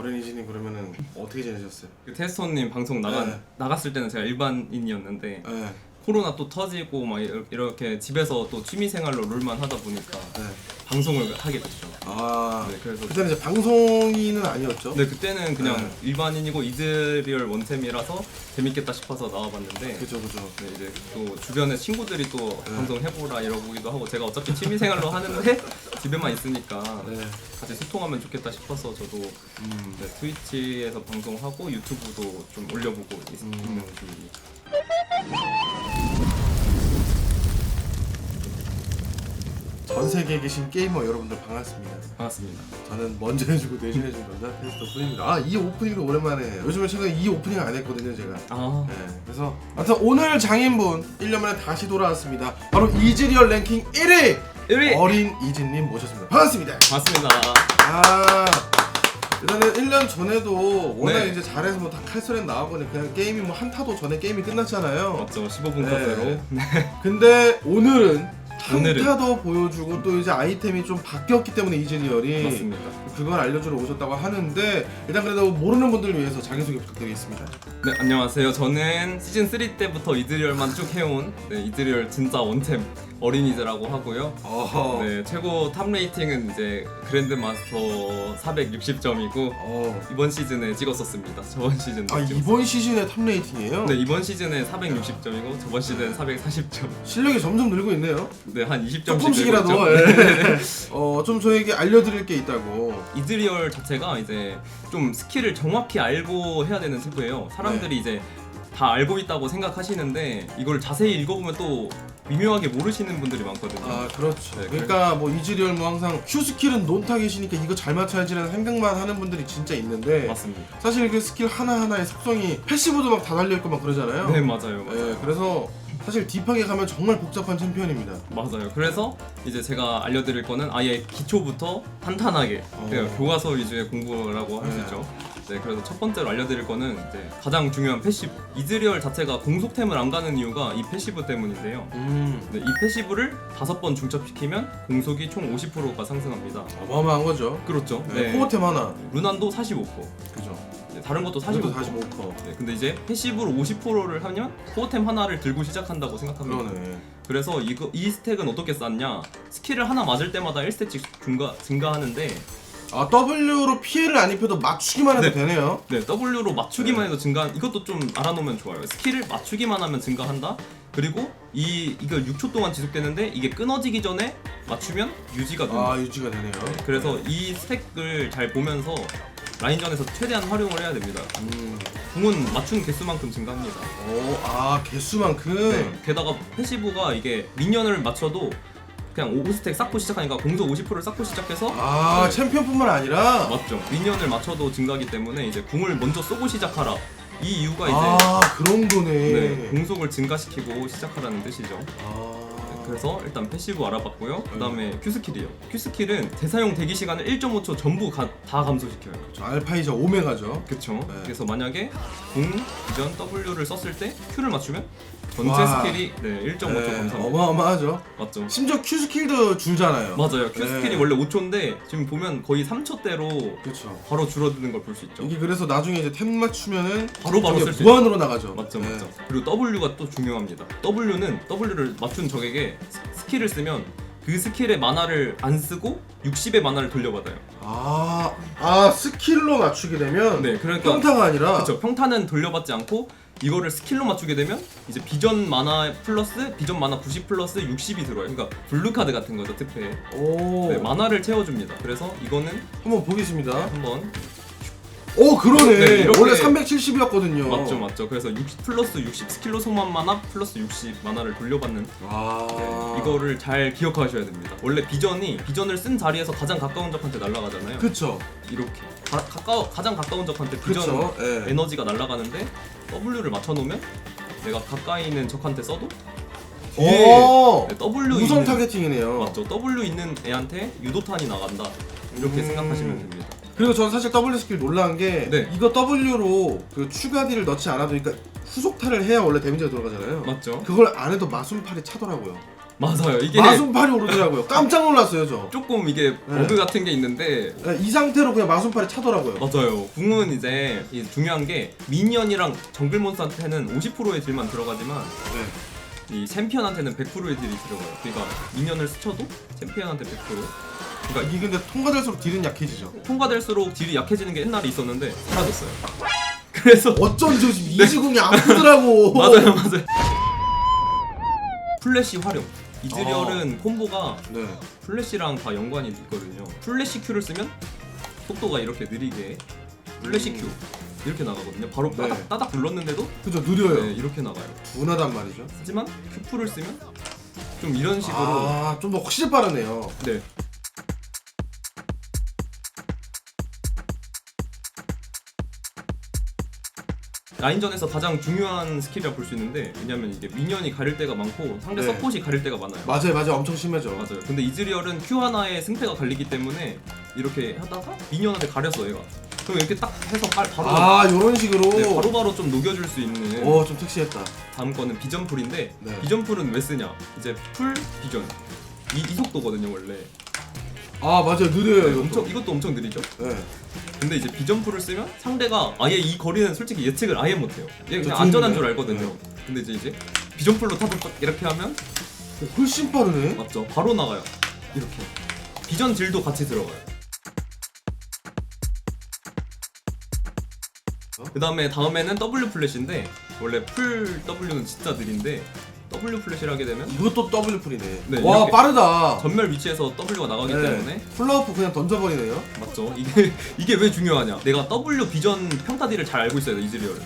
어린이집님 그러면은 어떻게 지내셨어요? 그 테스터님 방송 나가, 네. 나갔을 때는 제가 일반인이었는데 네. 코로나 또 터지고 막 이렇- 이렇게 집에서 또 취미 생활로 롤만 하다 보니까 네. 방송을 하게 됐죠. 아 네, 그래서 그때는 이제 방송인은 아니었죠? 네 그때는 그냥 네. 일반인이고 이즈리얼 원템이라서 재밌겠다 싶어서 나와봤는데 그죠 그죠. 네, 이제 또 주변에 친구들이 또 네. 방송 해보라 이러기도 하고 제가 어차피 취미생활로 하는데 집에만 있으니까 네. 같이 소통하면 좋겠다 싶어서 저도 음. 네, 트위치에서 방송하고 유튜브도 좀 올려보고 있, 음. 있는 중입니다. 전 세계에 계신 게이머 여러분들 반갑습니다. 반갑습니다. 저는 먼저 해주고 대신 해준 남자 테스터 뿐입니다. 아 이 오프닝도 오랜만에 요즘에 최근에 이 오프닝 안 했거든요 제가. 아 네, 그래서 아무튼 오늘 장인분 1년 만에 다시 돌아왔습니다. 바로 이즈리얼 랭킹 1위 1위 어린 이즈님 모셨습니다. 반갑습니다. 맞습니다. 아 일단은 1년 전에도 워낙 네. 이제 잘해서 뭐 다 칼소리 나오고 그냥 게임이 뭐 한 타도 전에 게임이 끝났잖아요. 맞죠 15분 네. 컷대로 네. 근데 오늘은 오늘은. 한타도 보여주고 또 이제 아이템이 좀 바뀌었기 때문에 이즈리얼이 맞습니다. 그걸 알려주러 오셨다고 하는데 일단 그래도 모르는 분들을 위해서 자기소개 부탁드리겠습니다. 네 안녕하세요. 저는 시즌 3 때부터 이드리얼만 쭉 해온 네, 이드리얼 진짜 원템 어린이즈라고 하고요. 어허. 네 최고 탑 레이팅은 이제 그랜드 마스터 460점이고 어. 이번 시즌에 찍었었습니다. 저번 시즌 아 이번 시즌의 탑 레이팅이에요? 네 이번 시즌에 460점이고 저번 시즌 440점. 실력이 점점 늘고 있네요. 네 한 20점씩 조금씩이라도 예. 어, 좀 저에게 알려드릴 게 있다고. 이드리얼 자체가 이제 좀 스킬을 정확히 알고 해야 되는 템포예요. 사람들이 네. 이제 다 알고 있다고 생각하시는데 이걸 자세히 읽어보면 또 미묘하게 모르시는 분들이 많거든요. 아 그렇죠. 네, 그러니까 뭐 이즈리얼 뭐 항상 큐 스킬은 논타겟이니까 이거 잘 맞춰야지라는 생각만 하는 분들이 진짜 있는데 맞습니다. 사실 그 스킬 하나 하나의 속성이 패시브도 막 다 달려 있고 막 그러잖아요. 네 맞아요, 맞아요. 예, 그래서 사실 딥하게 가면 정말 복잡한 챔피언입니다. 맞아요. 그래서 이제 제가 알려드릴 거는 아예 기초부터 탄탄하게 어. 그냥 교과서 위주의 공부라고 할 수 네. 있죠. 네, 그래서 첫 번째로 알려드릴 거는 이제 가장 중요한 패시브. 이즈리얼 자체가 공속템을 안 가는 이유가 이 패시브 때문인데요. 음, 네, 이 패시브를 다섯 번 중첩시키면 공속이 총 50%가 상승합니다. 어마어마한 거죠. 그렇죠. 네. 호호템 하나. 루난도 45%. 그죠. 네, 다른 것도 45%. 그래도 45%. 네, 근데 이제 패시브로 50%를 하면 코어템 하나를 들고 시작한다고 생각합니다. 그러네. 그래서 이거 이 스택은 어떻게 쌓냐? 스킬을 하나 맞을 때마다 1스택씩 증가 증가하는데 아 W로 피해를 안 입혀도 맞추기만 해도 네. 되네요. 네, W로 맞추기만 네. 해도 증가. 이것도 좀 알아놓으면 좋아요. 스킬을 맞추기만 하면 증가한다. 그리고 이 이거 6초 동안 지속되는데 이게 끊어지기 전에 맞추면 유지가 된다. 아 유지가 되네요. 그래서 이 스택을 잘 보면서 라인전에서 최대한 활용을 해야 됩니다. 음. 궁은 맞춘 개수만큼 증가합니다. 오, 아 개수만큼. 네. 게다가 패시브가 이게 미니언을 맞춰도 그냥 5스택 쌓고 시작하니까 공속 50%를 쌓고 시작해서 아 네. 챔피언뿐만 아니라. 맞죠. 미니언을 맞춰도 증가하기 때문에 이제 궁을 먼저 쏘고 시작하라. 이 이유가 이제 아 그런 거네. 네, 공속을 증가시키고 시작하라는 뜻이죠. 아. 그래서 일단 패시브 알아봤고요. 그다음에 Q 스킬이에요. Q 스킬은 재사용 대기 시간을 1.5초 전부 가- 다 감소시켜요. 저 알파이자 오메가죠. 그쵸? 네. 그래서 만약에 궁, 비전, W를 썼을 때 Q를 맞추면 전체 와. 스킬이 네, 1.5초 네, 감소합니다. 어마어마하죠. 맞죠? 심지어 Q 스킬도 줄잖아요. 맞아요. Q 네. 스킬이 원래 5초인데 지금 보면 거의 3초대로 그렇죠. 바로 줄어드는 걸 볼 수 있죠. 이게 그래서 나중에 이제 템 맞추면은 바로바로 저게 쓸수 무한으로 나가죠. 맞죠, 네. 맞죠. 그리고 W가 또 중요합니다. W는 W를 맞춘 적에게 스- 스킬을 쓰면 그 스킬의 만화를 안 쓰고 60의 만화를 돌려받아요. 아, 아 스킬로 맞추게 되면 네, 그러니까 평타가 아니라 그렇죠. 평타는 돌려받지 않고 이거를 스킬로 맞추게 되면 이제 비전 만화 플러스 비전 만화 90 플러스 60이 들어요. 그러니까 블루 카드 같은 거죠, 특패. 오 네, 만화를 채워줍니다. 그래서 이거는 한번 보겠습니다. 한번 오 그러네. 네, 이렇게- 원래 370이었거든요. 맞죠, 맞죠. 그래서 60 플러스 60 스킬로 소만 만화 플러스 60 만화를 돌려받는 와 네, 이거를 잘 기억하셔야 됩니다. 원래 비전이 비전을 쓴 자리에서 가장 가까운 적한테 날아가잖아요. 그쵸 이렇게 가, 가까워 가장 가까운 적한테 비전 그쵸. 예. 에너지가 날아가는데 W를 맞춰놓으면 내가 가까이 있는 적한테 써도 뒤에 오 네, W 우선 있는 타겟팅이네요. 맞죠? W 있는 애한테 유도탄이 나간다 이렇게 음. 생각하시면 됩니다. 그리고 저는 사실 W 스킬 놀란 게 네. 이거 W로 그 추가 딜을 넣지 않아도 그러니까 후속타를 해야 원래 데미지가 들어가잖아요. 맞죠? 그걸 안 해도 마순팔이 차더라고요. 맞아요. 이게 마순팔이 오르더라고요. 깜짝 놀랐어요 저. 조금 이게 네. 버그 같은 게 있는데 네, 이 상태로 그냥 마순팔이 차더라고요. 맞아요. 궁은 이제 이 중요한 게 미니언이랑 정글 몬스터한테는 50%의 딜만 들어가지만 네. 이 챔피언한테는 100%의 딜이 들어가요. 그러니까 미니언을 스쳐도 챔피언한테 100%. 그러니까 이게 근데 통과될수록 딜은 약해지죠. 통과될수록 딜이 약해지는 게 옛날에 있었는데 사라졌어요. 그래서 어쩐지 저 지금 이지궁이 아프더라고. 맞아요, 맞아요. 플래시 활용. 이즈리얼은 콤보가 네. 플래시랑 다 연관이 있거든요. 플래시 Q를 쓰면 속도가 이렇게 느리게 플래시 Q 이렇게 나가거든요. 바로 따닥, 네. 따닥 눌렀는데도 그죠 느려요. 네, 이렇게 나가요. 둔하단 말이죠. 하지만 Q풀을 쓰면 좀 이런 식으로 아좀 더 확실히 빠르네요. 네. 라인전에서 가장 중요한 스킬이라 볼 수 있는데 왜냐면 이게 미니언이 가릴 때가 많고 상대 네. 서폿이 가릴 때가 많아요. 맞아요 맞아요 엄청 심해져. 맞아요. 근데 이즈리얼은 Q 하나에 승패가 갈리기 때문에 이렇게 하다가 미니언한테 가렸어 얘가. 그럼 이렇게 딱 해서 빨 바로 아 이런 식으로. 네, 바로바로 좀 녹여줄 수 있는 오좀 섹시했다. 다음 거는 비전풀인데 네. 비전풀은 왜 쓰냐? 이제 풀 비전 이, 이 속도거든요 원래. 아 맞아요 느려요 네, 이것도. 엄청 이것도 엄청 느리죠. 네. 근데 이제 비점프를 쓰면 상대가 아예 이 거리는 솔직히 예측을 아예 못해요. 얘저 그냥 안전한 줄. 알거든요. 네. 근데 이제 이제 비점프로 타닥 이렇게 하면 오, 훨씬 빠르네. 맞죠? 바로 나가요. 이렇게 비전 딜도 같이 들어가요. 어? 그 다음에 다음에는 W 플래시인데 원래 풀 W는 진짜 느린데 W 플래시를 하게 되면 이것도 더블 풀이네. 네, 와 이렇게. 빠르다. 전멸 위치에서 W가 나가기 네. 때문에 플라워프 그냥 던져버리네요. 맞죠? 이게 이게 왜 중요하냐? 내가 W 비전 평타 딜을 잘 알고 있어야 돼 이즈리얼.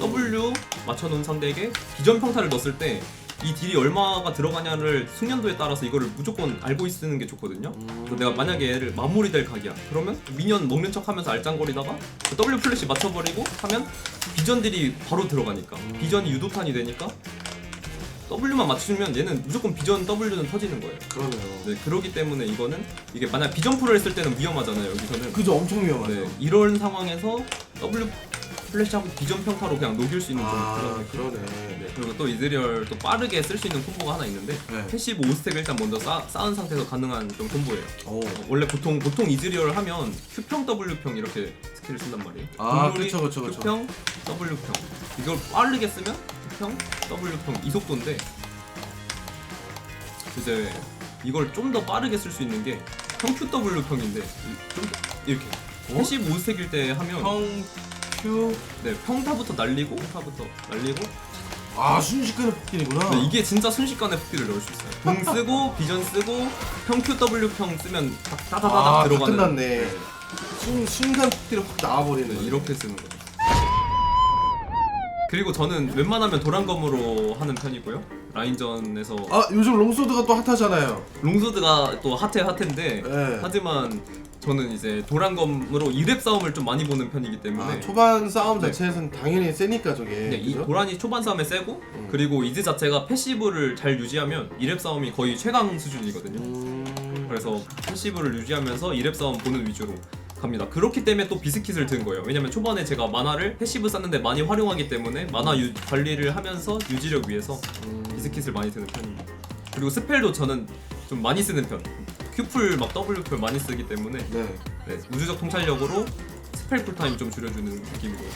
W 맞춰놓은 상대에게 비전 평타를 넣었을 때 이 딜이 얼마가 들어가냐를 숙련도에 따라서 이거를 무조건 알고 있는 게 좋거든요. 그래서 내가 만약에 얘를 마무리될 각이야. 그러면 미니언 먹는 척하면서 알짱거리다가 그 W 플래시 맞춰버리고 하면 비전 딜이 바로 들어가니까 음. 비전이 유도탄이 되니까 W만 맞추면 얘는 무조건 비전 W는 터지는 거예요. 그러네요. 네, 그러기 때문에 이거는 이게 만약 비점프를 했을 때는 위험하잖아요. 여기서는 그죠 엄청 위험하죠. 네, 이런 상황에서 W 플래시하고 비전 평타로 그냥 녹일 수 있는 좀아 그런 느낌. 그러네. 네, 그리고 또 이즈리얼 또 빠르게 쓸 수 있는 콤보가 하나 있는데 네. 패시브 5스택 일단 먼저 쌓, 쌓은 상태에서 가능한 좀 콤보예요. 오. 어, 원래 보통 보통 이즈리얼 하면 Q평 W평 이렇게 스킬을 쓴단 말이에요. 아, 동물이 그쵸, 그쵸, 그쵸. Q평 W평 이걸 빠르게 쓰면 Q평 W평 이 속도인데 이제 이걸 좀 더 빠르게 쓸 수 있는 게 평 QW평인데 좀더 이렇게 어? 85스택일 때 하면 평 큐. 네, 평타부터 날리고 평타부터 날리고 아 순식간에 폭딜이구나. 네, 이게 진짜 순식간에 폭딜을 넣을 수 있어요. 공 쓰고 비전 쓰고 평 QW평 쓰면 다- 따다다닥 아, 다 들어가는 끝났네. 네, 순, 순간 폭딜이 확 나와버리는 네. 이렇게 쓰는 거죠. 그리고 저는 웬만하면 도란검으로 하는 편이고요. 라인전에서 아 요즘 롱소드가 또 핫하잖아요. 롱소드가 또 핫해 핫한데 네. 하지만 저는 이제 도란검으로 2렙 싸움을 좀 많이 보는 편이기 때문에 아, 초반 싸움 네. 자체에서는 당연히 세니까 저게. 네, 이 그죠? 도란이 초반 싸움에 세고 음. 그리고 이즈 자체가 패시브를 잘 유지하면 2렙 싸움이 거의 최강 수준이거든요. 음... 그래서 패시브를 유지하면서 2렙 싸움 보는 위주로 갑니다. 그렇기 때문에 또 비스킷을 든 거예요. 왜냐면 초반에 제가 만화를 패시브 쌓는데 많이 활용하기 때문에 만화 유, 관리를 하면서 유지력 위해서 음... 비스킷을 많이 드는 편입니다. 그리고 스펠도 저는 좀 많이 쓰는 편. Q풀 막 W풀 많이 쓰기 때문에 네. 네, 우주적 통찰력으로 스펠 쿨타임 좀 줄여주는 느낌이고요.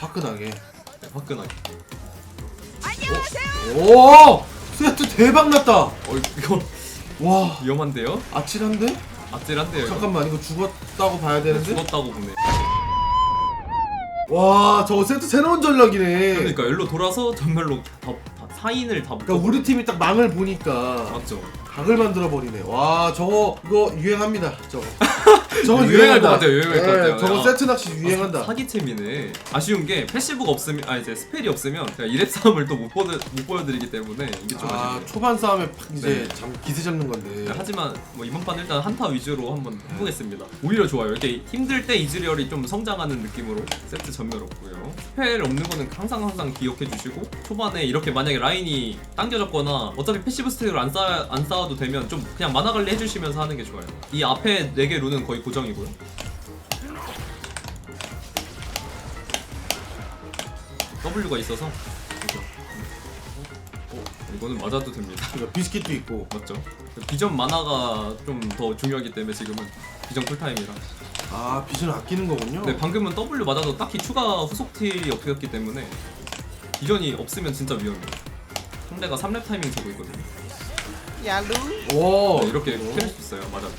화끈하게. 네, 화끈하게. 오! 세트 대박 났다. 어 이거 와 위험한데요? 아찔한데? 아찔한데요. 이거. 잠깐만 이거 죽었다고 봐야 되는데? 죽었다고 보네. 와 저거 세트 새로운 전략이네. 그러니까 열로 돌아서 전멸로 다, 다 사인을 다 그러니까 우리 팀이 딱 망을 보니까 맞죠. 각을 만들어 버리네. 와 저거 이거 유행합니다. 저거. 저거 유행할 유행한다. 것 같아요, 유행할 것 네, 같아요. 저거 아, 세트 낚시 유행한다. 사기템이네. 아쉬운 게 패시브가 없으면 아 이제 스펠이 없으면 제가 이랩 싸움을 또 못 보여 못 보여드리기 때문에 이게 좀 아 아쉽네요. 초반 싸움에 팍 이제 네. 잠 기세 잡는 건데. 네, 하지만 뭐 이번 판 일단 한타 위주로 한번 해보겠습니다. 오히려 좋아요. 이렇게 힘들 때 이즈리얼이 좀 성장하는 느낌으로 세트 전멸 없고요. 스펠 없는 거는 항상 항상 기억해 주시고 초반에 이렇게 만약에 라인이 당겨졌거나 어차피 패시브 스택으로 안, 쌓, 안 쌓아 도 되면 좀 그냥 만화 관리 해주시면서 하는 게 좋아요. 이 앞에 4개 룬은 거의 고정이고요. W가 있어서 그죠. 이거는 맞아도 됩니다. 그러니까 비스킷도 있고. 맞죠? 비전 만화가 좀 더 중요하기 때문에 지금은 비전 쿨타임이라. 아 비전을 아끼는 거군요. 근데 방금은 W 맞아도 딱히 추가 후속 딜이 없었기 때문에 비전이 없으면 진짜 위험해요. 상대가 3렙 타이밍 재고 있거든요. 야루 오 네, 이렇게 어. 캐낼 수 있어요. 맞아도.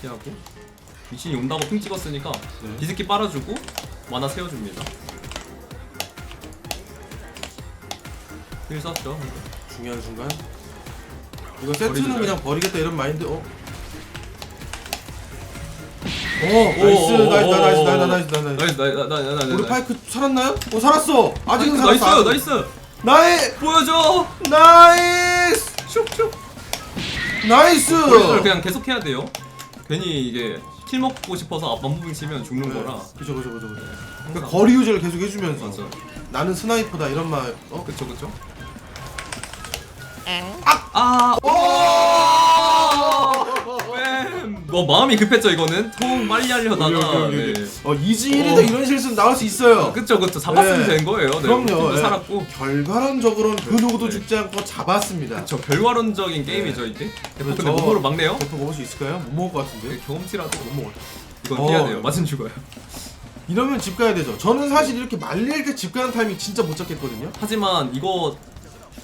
피하고 미신이 온다고 핑 찍었으니까 네. 비스킷 빨아주고 만화 세워줍니다. 힐 썼죠. 중요한 순간. 이거 세트는 버리지 그냥 버리겠다 이런 마인드. 어. 오 오, 나이스 오, 오, 나이스 오, 나이스 오, 나이스 오. 나이스 나이스. 나이스 나이스 나이스 나이스 우리 파이크 살았나요? 어 살았어. 아직은 나이스 살았어. 나이스 나이 보여줘 나이스 슉슉 나이스. 거리를 그냥 계속 해야 돼요 괜히 이게 킬 먹고 싶어서 앞만 치면 죽는 네. 거라 그죠 그죠 그죠 그죠. 그러니까 거리 유지를 계속 해주면서 맞아 나는 스나이퍼다 이런 말. 어? 그쵸 그쵸 엥아 오! 뺨! 뭐 마음이 급했죠 이거는 통 빨리 하려다가 오케이, 오케이, 오케이. 네. 어 이지일이도 어. 이런 실수는 나올 수 있어요. 그쵸 그쵸 잡았으면 네. 된 거예요 네. 그럼요. 팀도 예. 살았고 결과론적으로는 그 누구도 네. 죽지 않고 잡았습니다. 저 별화론적인 게임이죠 이게 대포 근데 저- 몸으로 막네요 대포 먹을 수 있을까요? 못 먹을 것 같은데. 경험치라도 못 먹을. 이건 어. 피해야 돼요 맞은 죽어요 이러면 집 가야 되죠. 저는 사실 이렇게 말릴 때 집 가는 타이밍 진짜 못 잡겠거든요. 하지만 이거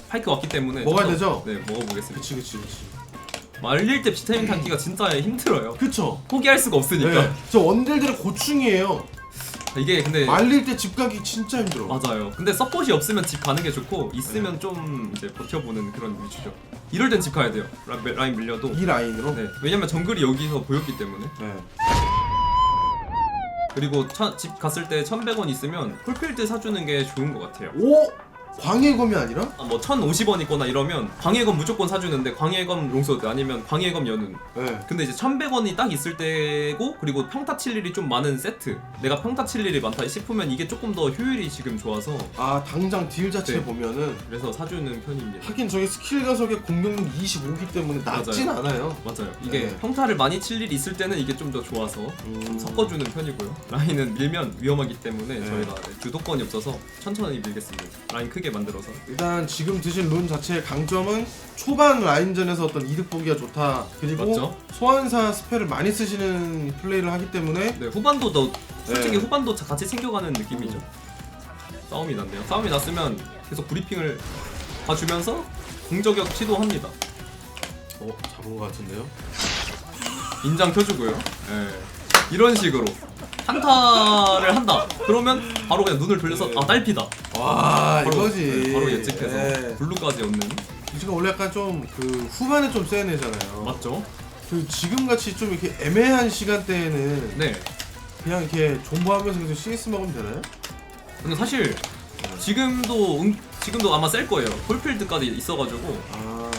파이크 왔기 때문에 먹어야 좀 되죠? 더- 네 먹어보겠습니다 그치 그치 그치. 말릴 때 비타민 담기가 진짜 힘들어요 그쵸. 포기할 수가 없으니까 네. 저 원딜들의 고충이에요. 이게 근데 말릴 때 집 가기 진짜 힘들어. 맞아요 근데 서폿이 없으면 집 가는 게 좋고 있으면 좀 이제 버텨보는 그런 위주죠 이럴 땐 집 가야 돼요 라, 라인 밀려도 이 라인으로. 네 왜냐면 정글이 여기서 보였기 때문에 네. 그리고 천- 집 갔을 때 1100원 있으면 풀필드 사주는 게 좋은 것 같아요 오 광해검이 아니라? 아, 뭐 1050원 있거나 이러면 광해검 무조건 사주는데 광해검 롱소드 아니면 광해검 연운 네. 근데 이제 1100원이 딱 있을 때고 그리고 평타 칠 일이 좀 많은 세트 내가 평타 칠 일이 많다 싶으면 이게 조금 더 효율이 지금 좋아서 아 당장 딜 자체 네. 보면은 그래서 사주는 편입니다 하긴 저기 스킬 가속의 공격력 25기 때문에 낮진 않아요. 맞아요 이게 네. 평타를 많이 칠 일이 있을 때는 이게 좀 더 좋아서 좀 섞어주는 편이고요 라인은 밀면 위험하기 때문에 네. 저희가 주도권이 없어서 천천히 밀겠습니다 라인 크게 만들어서 일단 지금 드신 룬 자체의 강점은 초반 라인전에서 어떤 이득 보기가 좋다. 그리고 맞죠? 소환사 스펠을 많이 쓰시는 플레이를 하기 때문에 네 후반도 더 솔직히 네. 후반도 같이 챙겨가는 느낌이죠 싸움이 났네요 싸움이 났으면 계속 브리핑을 봐주면서 공저격 시도합니다 어 잡은 것 같은데요. 인장 켜주고요. 예. 이런 식으로 한타를 한다. 그러면 바로 그냥 눈을 돌려서 네. 아 딸피다. 와 바로, 이거지. 네, 바로 예측해서 네. 블루까지 얻는. 지금 원래 약간 좀 그 후반에 좀 세는 애잖아요. 맞죠? 그 지금 같이 좀 이렇게 애매한 시간대에는 네. 그냥 이렇게 존버하면서 계속 CS 먹으면 되나요? 근데 사실 지금도 응, 지금도 아마 셀 거예요. 폴필드까지 있어가지고 아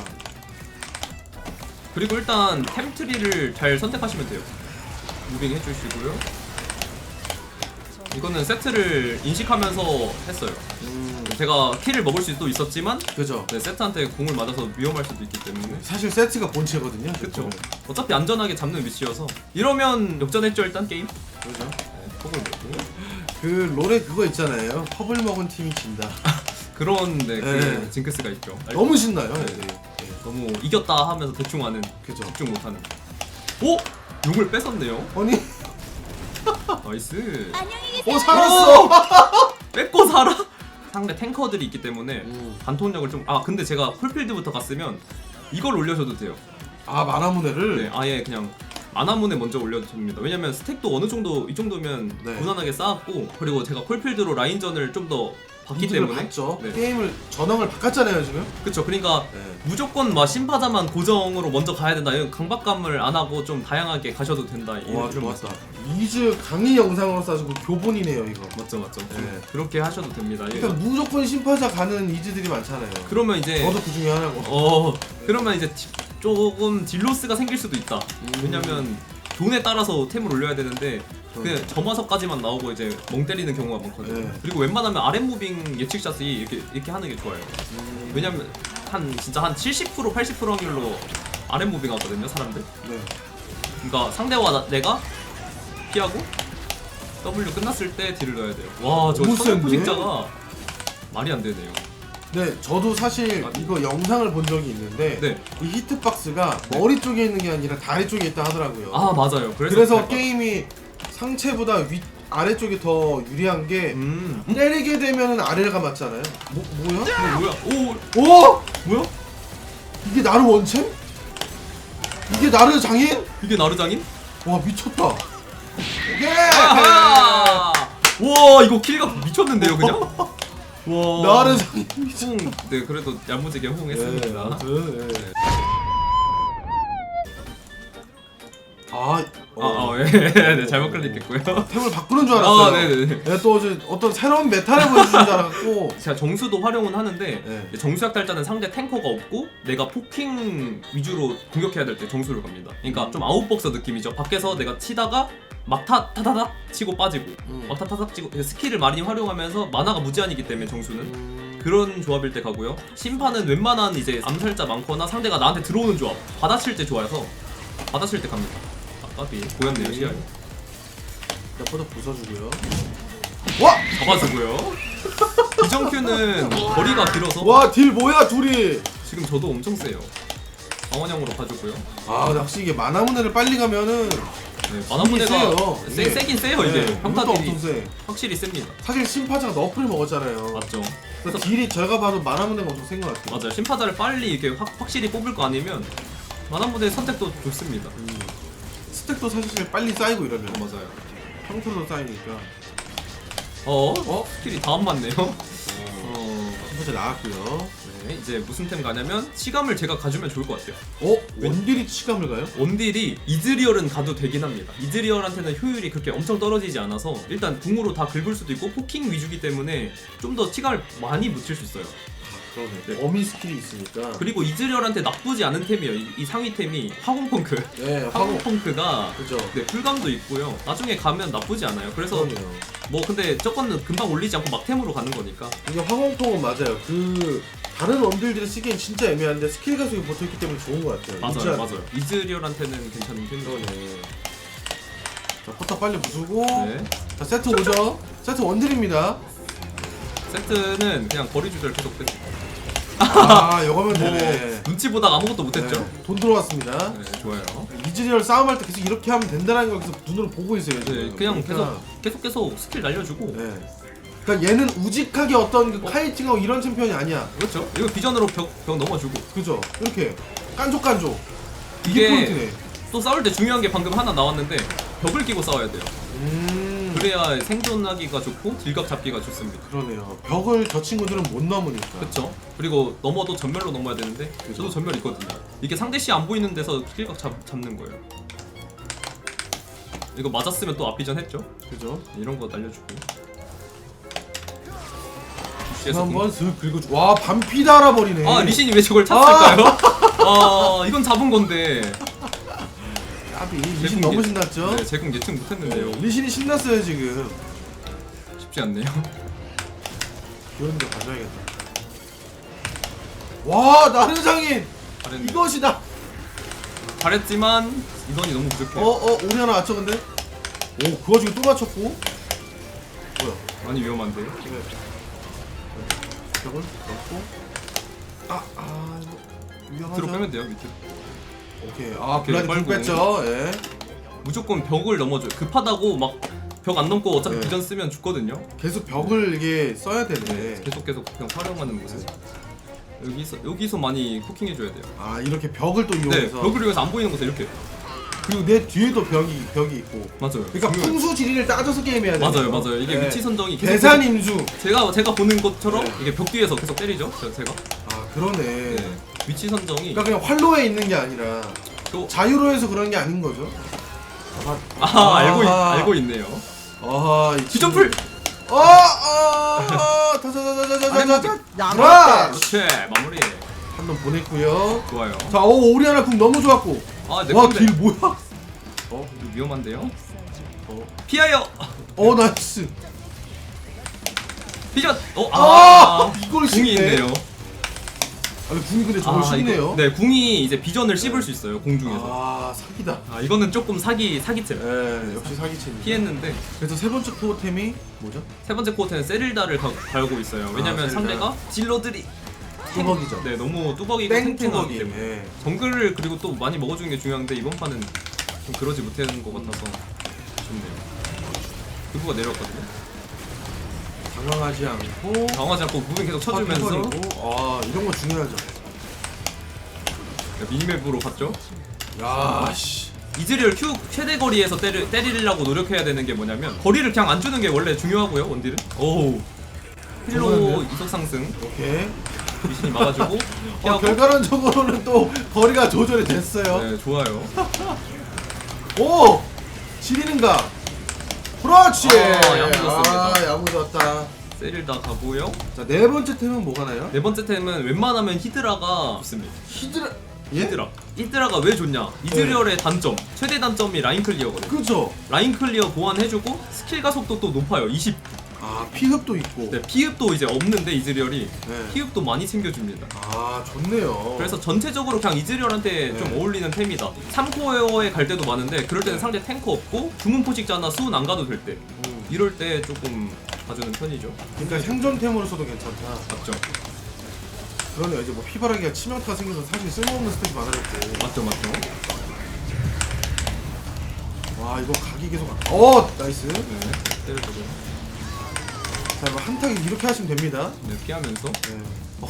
그리고 일단 템트리를 잘 선택하시면 돼요. 무빙 해주시고요. 이거는 세트를 인식하면서 했어요. 음, 제가 킬을 먹을 수도 있었지만 그죠. 네, 세트한테 공을 맞아서 위험할 수도 있기 때문에 사실 세트가 본체거든요. 그쵸. 어차피 안전하게 잡는 위치여서 이러면 역전했죠 일단 게임. 그죠. 네, 퍽을 먹고. 그 롤에 그거 있잖아요. 펍을 먹은 팀이 진다. 그런 네, 그 네. 징크스가 있죠. 너무 신나요. 네. 네. 너무 이겼다 하면서 대충 하는 그죠. 집중 못하는. 오 용을 뺏었네요. 아니, 나이스. 어 살았어. 뺏고 살아. 상대 탱커들이 있기 때문에 음. 반통력을 좀. 아 근데 제가 풀필드부터 갔으면 이걸 올려줘도 돼요. 아 마나무네를. 네, 아예 그냥 아나문에 먼저 올려줍니다. 왜냐면 스택도 어느 정도 이 정도면 네. 무난하게 쌓았고 그리고 제가 콜필드로 라인전을 좀 더 봤기 이득을 때문에 봤죠. 네. 게임을 전황을 바꿨잖아요 지금. 그쵸. 그러니까 네. 무조건 막 심파자만 고정으로 먼저 가야 된다. 이런 강박감을 안 하고 좀 다양하게 가셔도 된다. 이- 와 이런 좋았다. 말씀. 이즈 강의 영상으로 싸주고 교본이네요 이거. 맞죠, 맞죠. 좀 네. 그렇게 하셔도 됩니다. 예. 일단 무조건 심파자 가는 이즈들이 많잖아요. 그러면 이제 저도 그 중에 하나고. 어 그러면 이제 디- 조금 딜로스가 생길 수도 있다. 음. 왜냐면 존에 따라서 템을 올려야 되는데 그 점화석까지만 나오고 이제 멍 때리는 경우가 많거든요. 네. 그리고 웬만하면 아랫 무빙 예측샷이 이렇게 이렇게 하는 게 좋아요. 음. 왜냐면 한 진짜 한 70% 80% 확률로 아랫 무빙 하거든요, 사람들. 네. 그러니까 상대와 나- 내가 피하고 W 끝났을 때 딜을 넣어야 돼요. 와, 저 너무 천연 센데? 포식자가 말이 안 되네요. 네, 저도 사실 이거 영상을 본 적이 있는데 네. 이 히트박스가 머리 쪽에 있는 게 아니라 다리 쪽에 있다 하더라고요. 아 맞아요. 그래서, 그래서 게임이 상체보다 위 아래쪽이 더 유리한 게 음. 때리게 되면은 아래가 맞잖아요. 뭐 뭐야? 뭐야? 오 오! 뭐야? 이게 나르 원챔? 이게 나르 장인? 이게 나르장인? 와 미쳤다. 예! 아하! 와 이거 킬각 미쳤는데요 그냥? 와 나르 장인. 호응 네 그래도 야무지게 네, 호응했습니다. 아무튼, 네. 아, 아, 아 예. 네, 잘못 클릭했고요. 템을 바꾸는 줄 알았어요. 아 네네. 네, 또 이제 어떤 새로운 메타를 보여주는 줄 알았고. 제가 정수도 활용은 하는데 네. 정수약 달자는 상대 탱커가 없고 내가 포킹 위주로 공격해야 될 때 정수를 갑니다. 그러니까 좀 아웃복서 느낌이죠. 밖에서 내가 치다가 막타 타다닥 치고 빠지고 음. 막타 타닥 치고 스킬을 많이 활용하면서 만화가 무제한이기 때문에 정수는 음, 그런 조합일 때 가고요. 심판은 웬만한 이제 암살자 많거나 상대가 나한테 들어오는 조합 받아칠 때 좋아해서 받아칠 때 갑니다. 아까비 보였네요 시야에 몇번더 부숴주고요. 와! 잡아주고요. 이정큐는 거리가 길어서 와, 딜 뭐야, 둘이! 지금 저도 엄청 세요. 방원형으로 봐주고요. 아, 역시 이게 마나문해를 빨리 가면은 네. 세, 이게. 세긴 세요 이게 네, 평타들이 엄청 세. 확실히 셉니다. 사실 심파자가 너프를 먹었잖아요. 맞죠? 그래서 딜이 제가 봐도 마나문해가 엄청 센 것 같아요. 맞아요. 심파자를 빨리 이렇게 확, 확실히 뽑을 거 아니면 만화분해 선택도 좋습니다. 음. 스택도 사실 빨리 쌓이고 이러면 맞아요. 평소도 쌓이니까. 어? 어? 스킬이 다안 맞네요. 어... 심파자 나왔고요. 네, 이제 무슨 템 가냐면 치감을 제가 가주면 좋을 것 같아요. 어? 원딜이 치감을 가요? 원딜이 이즈리얼은 가도 되긴 합니다. 이즈리얼한테는 효율이 그렇게 엄청 떨어지지 않아서 일단 궁으로 다 긁을 수도 있고 포킹 위주기 때문에 좀 더 치감을 많이 묻힐 수 있어요. 그러네. 네. 어미 스킬이 있으니까. 그리고 이즈리얼한테 나쁘지 않은 템이에요. 이, 이 상위 템이 화공 펑크. 네, 화공. 화공 펑크가 그죠. 네, 풀감도 있고요. 나중에 가면 나쁘지 않아요. 그래서 그러네요. 뭐 근데 저거는 금방 올리지 않고 막 템으로 가는 거니까. 이게 화공통은 맞아요. 그 다른 원딜들이 쓰기엔 진짜 애매한데 스킬 가속이 붙어있기 때문에 좋은 것 같아요. 맞아요, 진짜 맞아요. 이즈리얼한테는 괜찮은 템이에요. 그러네. 자, 포탑 빨리 부수고. 네. 자, 세트 오죠. 세트 원딜입니다. 세트는 그냥 거리 조절 계속 됐죠. 아, 이거면 뭐 되네. 눈치 보다가 아무것도 못했죠. 네, 돈 들어왔습니다. 네, 좋아요. 이즈리얼 싸움할 때 계속 이렇게 하면 된다는 걸 계속 눈으로 보고 있어요. 네, 지금. 그냥 그러니까, 계속 계속 계속 스킬 날려주고. 네. 그러니까 얘는 우직하게 어떤 그 카이팅하고 이런 챔피언이 아니야. 그렇죠. 이거 비전으로 벽, 벽 넘어주고. 그죠? 이렇게 깐족깐족. 이게, 이게 포인트네. 또 싸울 때 중요한 게 방금 하나 나왔는데 벽을 끼고 싸워야 돼요. 음. 그래야 생존하기가 좋고 딜각 잡기가 좋습니다. 그러네요. 벽을 저 친구들은 못 넘으니까. 그렇죠. 그리고 넘어도 전멸로 넘어야 되는데 저도 전멸 있거든요. 이게 상대 씨 안 보이는 데서 딜각 잡, 잡는 거예요. 이거 맞았으면 또 앞비전 했죠. 그죠? 이런 거 날려주고. 한번 슥 긁어주. 와 반피 달아버리네. 아 리신이 왜 저걸 찼을까요? 아 이건 잡은 건데. 리신 너무 예- 신났죠? 네, 제공 예측 못했는데요. 리신이 신났어요 지금. 쉽지 않네요. 이런 데 가져야겠다. 와 나르장인 잘했네. 이것이다. 잘했지만 인원이 너무 부족해. 어어 우리 하나 맞춰 근데. 오 그거 지금 또 맞췄고. 뭐야? 많이 위험한데. 네. 벽을 넣고. 아아 이거 위험하죠. 밑으로 빼면 돼요 밑으로. 오케이. 아 오케이, 블라디 궁 빨고. 뺐죠. 예. 무조건 벽을 넘어줘요. 급하다고 막 벽 안 넘고 어차피 네. 비전 쓰면 죽거든요. 계속 벽을 이게 써야 되네. 계속 계속 그냥 활용하는 모습. 여기서 여기서 많이 쿠킹 해줘야 돼요. 아 이렇게 벽을 또 네, 이용해서. 벽을 위해서 안 보이는 곳에 이렇게. 그리고 내 뒤에도 벽이 벽이 있고. 맞아요. 그러니까 중요해요. 풍수 지리를 따져서 게임해야 돼. 맞아요, 맞아요. 이게 위치 선정이 계속 계산 임수. 제가 제가 보는 것처럼 네. 이게 벽 뒤에서 계속 때리죠. 저- 제가. 아 그러네. 네. 위치 선정이 그러니까 그냥 활로에 있는 게 아니라 또 자유로에서 그런 게 아닌 거죠. 아, 아, 알고 있, 아하. 알고 있네요. 아하 이 비전풀. 어, 어, 다자자자자자자자. 야, 그렇지 마무리. 한번 보냈고요. 좋아요. 자, 오 오리아나 궁 너무 좋았고. 아 내 와, 건데. 길 뭐야? 어 이거 위험한데요. 어, 피하여. 어 나이스. 비전. 어 아, 아. 이걸 씹네. 있네요. 아니 궁이 근데 저걸 씹네요. 이거, 네, 궁이 이제 비전을 씹을 수 있어요 공중에서. 아 사기다. 아 이거는 조금 사기 사기템. 예, 역시 사기챔. 피했는데 그래서 세 번째 토템이 뭐죠? 세 번째 코어트는 세릴다를 가- 갈고 있어요. 왜냐면 아, 세릴다. 상대가 딜러들이 뚜벅이죠. 네 너무 뚜벅이고 땡 탱탱하기 뚜벅이. 때문에 예. 정글을 그리고 또 많이 먹어주는 게 중요한데 이번 판은 좀 그러지 못하는 것 같아서 아쉽네요. 그부가 내려왔거든요. 당황하지 않고 당황하지 않고 무빙 계속 쳐주면서 쳐주면서 아 이런 거 중요하죠. 미니맵으로 갔죠. 야 씨. 이즈리얼 Q 최대 거리에서 때리, 때리려고 노력해야 되는 게 뭐냐면 거리를 그냥 안 주는 게 원래 중요하고요 원딜은. 오우 좋았는데요? 이속 상승 오케이. 미신이 막아주고 어, 피하고 결과론적으로는 또 거리가 조절이 됐어요. 네 좋아요. 오! 지리는가? 그렇지! 아, 야무졌습니다. 아, 야무졌다. 세릴 다 가고요. 자, 네 번째 템은 뭐가 나요? 네 번째 템은 웬만하면 히드라가 좋습니다. 히드라. 예? 히드라. 히드라가 왜 좋냐? 이즈리얼의 단점, 최대 단점이 라인 클리어거든요. 그죠? 라인 클리어 보완해주고 스킬 가속도 또 높아요. 20. 아, 피흡도 있고. 네, 피흡도 이제 없는데 이즈리얼이 네. 피흡도 많이 챙겨줍니다. 아, 좋네요. 그래서 전체적으로 그냥 이즈리얼한테 네. 좀 어울리는 템이다. 3코어에 갈 때도 많은데 그럴 때는 상대 탱커 없고 주문 포식자나 수은 안 가도 될 때. 음, 이럴 때 조금 봐주는 편이죠. 그러니까 생존템으로서도 괜찮다. 맞죠? 그러네요. 이제 뭐 피바라기가 치명타가 생겨서 사실 쓸모없는 스택이 많아졌고. 맞죠, 맞죠. 와, 이거 각이 계속. 어, 나이스. 네, 때려주고. 자, 이거 한타기 이렇게 하시면 됩니다. 네, 피하면서 네. 어,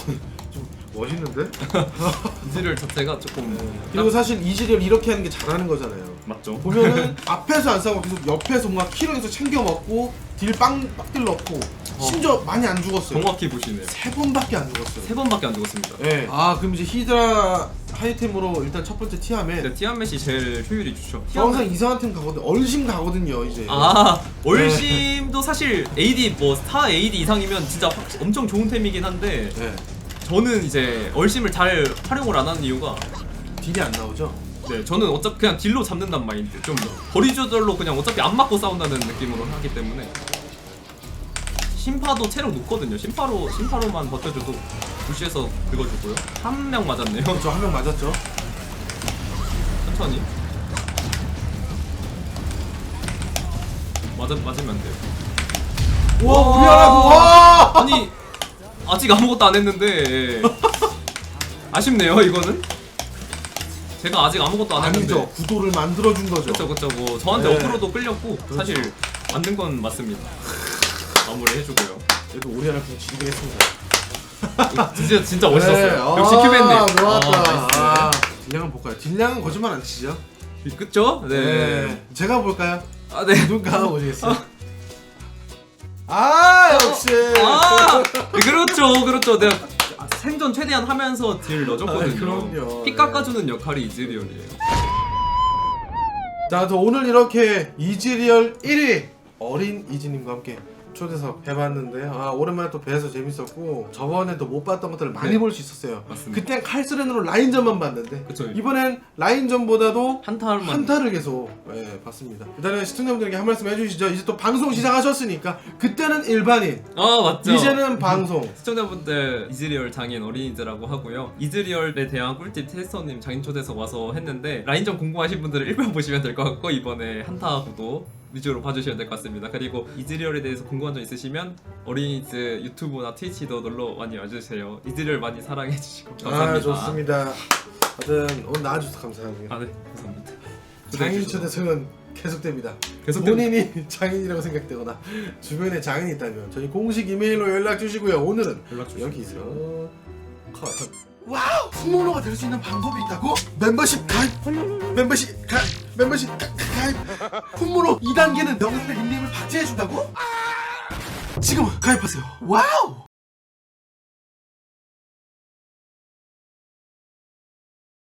좀 멋있는데? 이즈리얼 자체가 조금 그리고 사실 이지리얼 이렇게 하는 게 잘하는 거잖아요. 맞죠? 보면은 앞에서 안 싸고 계속 옆에서 뭔가 키로 계속 챙겨 먹고 딜빵 빡딜 넣고 심지어 많이 안 죽었어요. 정확히 보시네요. 세 번밖에 안 죽었어요. 세 번밖에 안 죽었습니다. 네. 아 그럼 이제 히드라 하이템으로 일단 첫 번째 네, 티아멧이 제일 효율이 좋죠. 저 항상 이상한 팀 가거든. 얼심 가거든요 이제. 아 월심도 사실 AD 뭐 스타 AD 이상이면 진짜 확- 엄청 좋은 템이긴 한데 네. 저는 이제 얼심을 잘 활용을 안 하는 이유가 딜이 안 나오죠. 네 저는 어차피 그냥 딜로 잡는단 마인드 좀 거리 조절로 그냥 어차피 안 맞고 싸운다는 느낌으로 하기 때문에 심파도 체력 높거든요 심파로 심파로만 버텨줘도 부시에서 긁어주고요 한 명 맞았네요 저 한 명 맞았죠. 천천히 맞아 맞으면 안 돼요 와 와. 우리하라고 와. 아니 아직 아무것도 안 했는데 아쉽네요 이거는 제가 아직 아무것도 안 했는데 아니죠. 구도를 만들어 준 거죠. 그쵸 그쵸 뭐 저한테 네. 어그로도 끌렸고 사실 만든 건 맞습니다 마무리 해주고요 그래도 우리하라 궁 지리긴 했습니다. 진짜 진짜 멋있었어요 네. 역시 아, 큐벤님 좋았다. 아, 아, 딜량은 볼까요? 딜량은 거짓말 안 치죠. 나이스. 그쵸? 네. 제가 볼까요? 아, 네. 누가 보시겠어요? 아 역시. 아, 그렇죠, 그렇죠. 내가 생존 최대한 하면서 딜 넣어줬거든요. 아, 그럼요. 피 깎아주는 역할이 이즈리얼이에요. 자, 저 오늘 이렇게 이지리얼 1위 어린 이지님과 함께 초대석 해봤는데 아 오랜만에 또 뵈서 재밌었고 저번에 또못 봤던 것들을 많이 네. 볼 수 있었어요. 맞습니다. 그땐 칼스렌으로 라인전만 봤는데 그쵸. 이번엔 라인전보다도 한타만. 한타를 계속 예, 봤습니다. 일단은 시청자분들에게 한 말씀 해주시죠. 이제 또 방송 시작하셨으니까 그때는 일반인, 아 맞죠. 이제는 방송. 시청자분들 이즈리얼 장인 어린이즈라고 하고요. 이즈리얼에 대한 꿀팁 테스터님 장인 초대석 와서 했는데 라인전 궁금하신 분들은 1편 보시면 될 것 같고 이번에 한타 구도 위주로 봐주시면 될 것 같습니다. 그리고 이즈리얼에 대해서 궁금한 점 있으시면 어린이즈 유튜브나 트위치도 놀러 많이 와주세요. 이즈리얼 많이 사랑해 주시고 감사합니다. 아 좋습니다. 하여튼 오늘 나와주셔서 감사하고요. 아, 네, 감사합니다. 장인 초대석은 계속됩니다. 계속 본인이 장인이라고 생각되거나 주변에 장인이 있다면 저희 공식 이메일로 연락 주시고요. 오늘은 연락 주시고요. 여기서 컷. 와우! 풍모로가 될 수 있는 방법이 있다고? 멤버십 가입! 멤버십 가입! 멤버십 가, 가입! 풍모로 2단계는 영상의 닉네임을 박제해준다고? 지금 가입하세요. 와우!